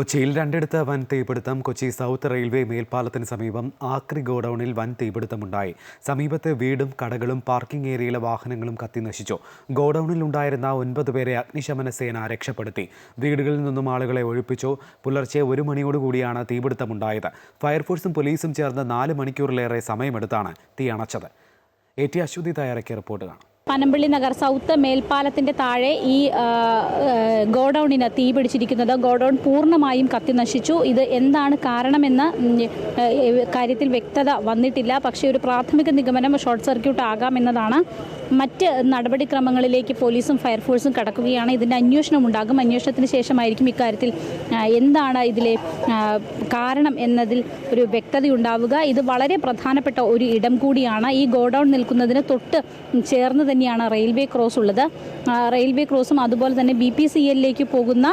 കൊച്ചിയിൽ രണ്ടിടത്ത് വൻ തീപിടുത്തം. കൊച്ചി സൗത്ത് റെയിൽവേ മേൽപ്പാലത്തിന് സമീപം ആക്രി ഗോഡൌണിൽ വൻ തീപിടുത്തമുണ്ടായി. സമീപത്തെ വീടും കടകളും പാർക്കിംഗ് ഏരിയയിലെ വാഹനങ്ങളും കത്തി നശിച്ചു. ഗോഡൌണിൽ ഉണ്ടായിരുന്ന ഒൻപത് പേരെ അഗ്നിശമന സേന രക്ഷപ്പെടുത്തി. വീടുകളിൽ നിന്നും ആളുകളെ ഒഴിപ്പിച്ചു. പുലർച്ചെ ഒരു മണിയോടുകൂടിയാണ് തീപിടുത്തമുണ്ടായത്. ഫയർഫോഴ്സും പോലീസും ചേർന്ന് നാല് മണിക്കൂറിലേറെ സമയമെടുത്താണ് തീ അണച്ചത്. എ ടി അശ്വതി തയ്യാറാക്കിയ റിപ്പോർട്ട് കാണാം. പനമ്പള്ളി നഗർ സൗത്ത് മേൽപ്പാലത്തിന്റെ താഴെ ഈ ഗോഡൗണിന് തീ പിടിച്ചിരിക്കുന്നത്. ഗോഡൌൺ പൂർണമായും കത്തി നശിച്ചു. ഇത് എന്താണ് കാരണമെന്ന് കാര്യത്തിൽ വ്യക്തത വന്നിട്ടില്ല. പക്ഷേ ഒരു പ്രാഥമിക നിഗമനം ഷോർട്ട് സർക്യൂട്ട് ആകാമെന്നതാണ് മറ്റ് നടപടിക്രമങ്ങളിലേക്ക് പോലീസും ഫയർഫോഴ്സും കടക്കുകയാണ്. ഇതിന്റെ അന്വേഷണം ഉണ്ടാകും. അന്വേഷണത്തിന് ശേഷമായിരിക്കും ഇക്കാര്യത്തിൽ എന്താണ് ഇതിലെ കാരണം എന്നതിൽ ഒരു വ്യക്തതയുണ്ടാവുക ഇത് വളരെ പ്രധാനപ്പെട്ട ഒരു ഇടം കൂടിയാണ്. ഈ ഗോഡൗൺ നിൽക്കുന്നതിന് തൊട്ട് ചേർന്ന് തന്നെയാണ് റെയിൽവേ ക്രോസ് ഉള്ളത്. റെയിൽവേ ക്രോസും അതുപോലെ തന്നെ ബി പി സി എല്ലിലേക്ക് പോകുന്ന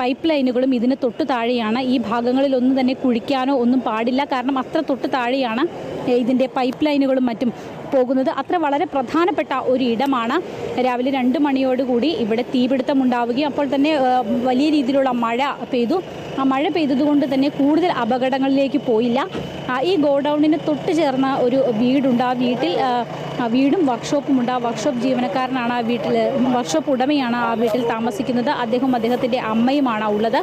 പൈപ്പ് ലൈനുകളും ഇതിന് തൊട്ട് താഴെയാണ്. ഈ ഭാഗങ്ങളിലൊന്നും തന്നെ കുഴിക്കാനോ ഒന്നും പാടില്ല. കാരണം അത്ര തൊട്ട് താഴെയാണ് ഇതിന്റെ പൈപ്പ് ലൈനുകളും മറ്റും പോകുന്നത്. അത്ര വളരെ പ്രധാനപ്പെട്ട ഒരു ഇടമാണ്. രാവിലെ രണ്ട് മണിയോടുകൂടി ഇവിടെ തീപിടുത്തം ഉണ്ടാവുകയും അപ്പോൾ തന്നെ വലിയ രീതിയിലുള്ള മഴ പെയ്തു. മഴ പെയ്തതുകൊണ്ട് തന്നെ കൂടുതൽ അപകടങ്ങളിലേക്ക് പോയില്ല. ഈ ഗോഡൗണിന് തൊട്ട് ചേർന്ന ഒരു വീടുണ്ട്. ആ വീട്ടിൽ വീടും വർക്ക്ഷോപ്പും ഉണ്ട് ആ വർക്ക്ഷോപ്പ് ജീവനക്കാരനാണ് ആ വീട്ടിൽ വർക്ക്ഷോപ്പ് ഉടമയാണ് ആ വീട്ടിൽ താമസിക്കുന്നത്. അദ്ദേഹം അദ്ദേഹത്തിന്റെ അമ്മയുമാണ് ഉള്ളത്.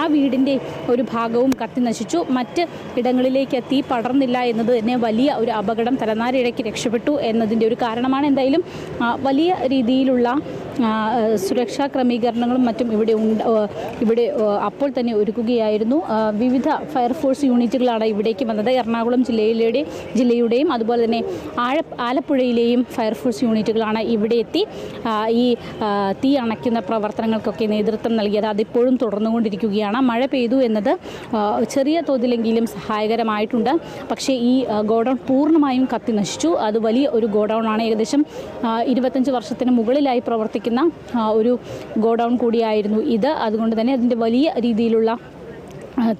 ആ വീടിന്റെ ഒരു ഭാഗവും കത്തി നശിച്ചു. മറ്റ് ഇടങ്ങളിലേക്ക് തീ പടർന്നില്ല എന്നത് തന്നെ വലിയ ഒരു അപകടം. തലനാരിഴയ്ക്ക് രക്ഷപ്പെട്ടു എന്നതിന്റെ ഒരു കാരണമാണ്. എന്തായാലും വലിയ രീതിയിലുള്ള സുരക്ഷാ ക്രമീകരണങ്ങളും മറ്റും ഇവിടെ ഇവിടെ അപ്പോൾ തന്നെ ഒരുക്കുകയായിരുന്നു. വിവിധ ഫയർഫോഴ്സ് യൂണിറ്റുകളാണ് ഇവിടേക്ക് വന്നത്. എറണാകുളം ജില്ലയിലെ ജില്ലയുടെയും അതുപോലെ തന്നെ ആഴ ആലപ്പുഴയിലെയും ഫയർഫോഴ്സ് യൂണിറ്റുകളാണ് ഇവിടെ എത്തി ഈ തീ അണയ്ക്കുന്ന പ്രവർത്തനങ്ങൾക്കൊക്കെ നേതൃത്വം നൽകിയത്. അതിപ്പോഴും തുടർന്നുകൊണ്ടിരിക്കുകയാണ്. മഴ പെയ്തു എന്നത് ചെറിയ തോതിലെങ്കിലും സഹായകരമായിട്ടുണ്ട്. പക്ഷേ ഈ ഗോഡൗൺ പൂർണമായും കത്തി നശിച്ചു. അത് വലിയ ഒരു ഗോഡൗൺ ആണ് ഏകദേശം ഇരുപത്തഞ്ച് വർഷത്തിന് മുകളിലായി പ്രവർത്തിക്കുന്ന ആ, ഒരു ഗോഡൗൺ കൂടിയായിരുന്നു ഇത്. അതുകൊണ്ട് തന്നെ അതിന്റെ വലിയ രീതിയിലുള്ള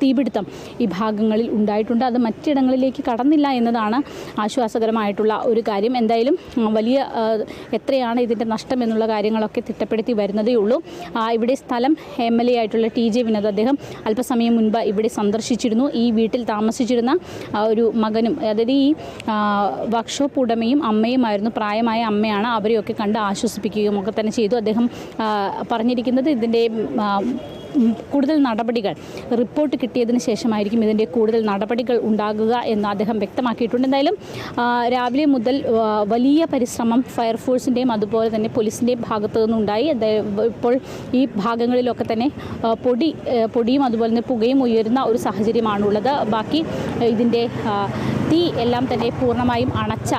തീപിടുത്തം ഈ ഭാഗങ്ങളിൽ ഉണ്ടായിട്ടുണ്ട്. അത് മറ്റിടങ്ങളിലേക്ക് കടന്നില്ല എന്നതാണ് ആശ്വാസകരമായിട്ടുള്ള ഒരു കാര്യം. എന്തായാലും വലിയ എത്രയാണ് ഇതിന്റെ നഷ്ടം എന്നുള്ള കാര്യങ്ങളൊക്കെ തിട്ടപ്പെടുത്തി വരുന്നതേ ഉള്ളൂ. ഇവിടെ സ്ഥലം എം എൽ എ ആയിട്ടുള്ള ടി ജെ വിനോദ് അദ്ദേഹം അല്പസമയം മുൻപ് ഇവിടെ സന്ദർശിച്ചിരുന്നു. ഈ വീട്ടിൽ താമസിച്ചിരുന്ന ഒരു മകനും അതായത് ഈ വർക്ക്ഷോപ്പ് ഉടമയും അമ്മയുമായിരുന്നു. പ്രായമായ അമ്മയാണ് അവരെയൊക്കെ കണ്ട് ആശ്വസിപ്പിക്കുകയും ഒക്കെ തന്നെ ചെയ്തു. അദ്ദേഹം പറഞ്ഞിരിക്കുന്നത് ഇതിന്റെ കൂടുതൽ നടപടികൾ റിപ്പോർട്ട് കിട്ടിയതിന് ശേഷമായിരിക്കും ഇതിന്റെ കൂടുതൽ നടപടികൾ ഉണ്ടാകുക എന്ന് അദ്ദേഹം വ്യക്തമാക്കിയിട്ടുണ്ട്. എന്തായാലും രാവിലെ മുതൽ വലിയ പരിശ്രമം ഫയർഫോഴ്സിന്റെയും അതുപോലെ തന്നെ പോലീസിന്റെയും ഭാഗത്തു നിന്നുണ്ടായി. ഇപ്പോൾ ഈ ഭാഗങ്ങളിലൊക്കെ തന്നെ പൊടി പൊടിയും അതുപോലെ തന്നെ പുകയും ഉയരുന്ന ഒരു സാഹചര്യമാണുള്ളത്. ബാക്കി ഇതിന്റെ തീ എല്ലാം തന്നെ പൂർണമായും അണച്ച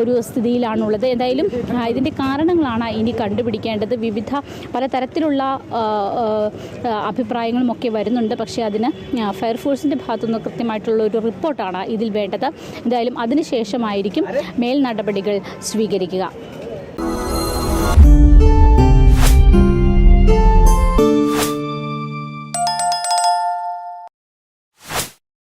ഒരു സ്ഥിതിയിലാണുള്ളത്. എന്തായാലും ഇതിന്റെ കാരണങ്ങളാണ് ഇനി കണ്ടുപിടിക്കേണ്ടത്. വിവിധ പലതരത്തിലുള്ള അഭിപ്രായങ്ങളും ഒക്കെ വരുന്നുണ്ട്. പക്ഷേ അതിന് ഫയർഫോഴ്സിന്റെ ഭാഗത്തുനിന്ന് കൃത്യമായിട്ടുള്ള ഒരു റിപ്പോർട്ടാണ് ഇതിൽ വേണ്ടത്. എന്തായാലും അതിനുശേഷമായിരിക്കും മേൽ നടപടികൾ സ്വീകരിക്കുക.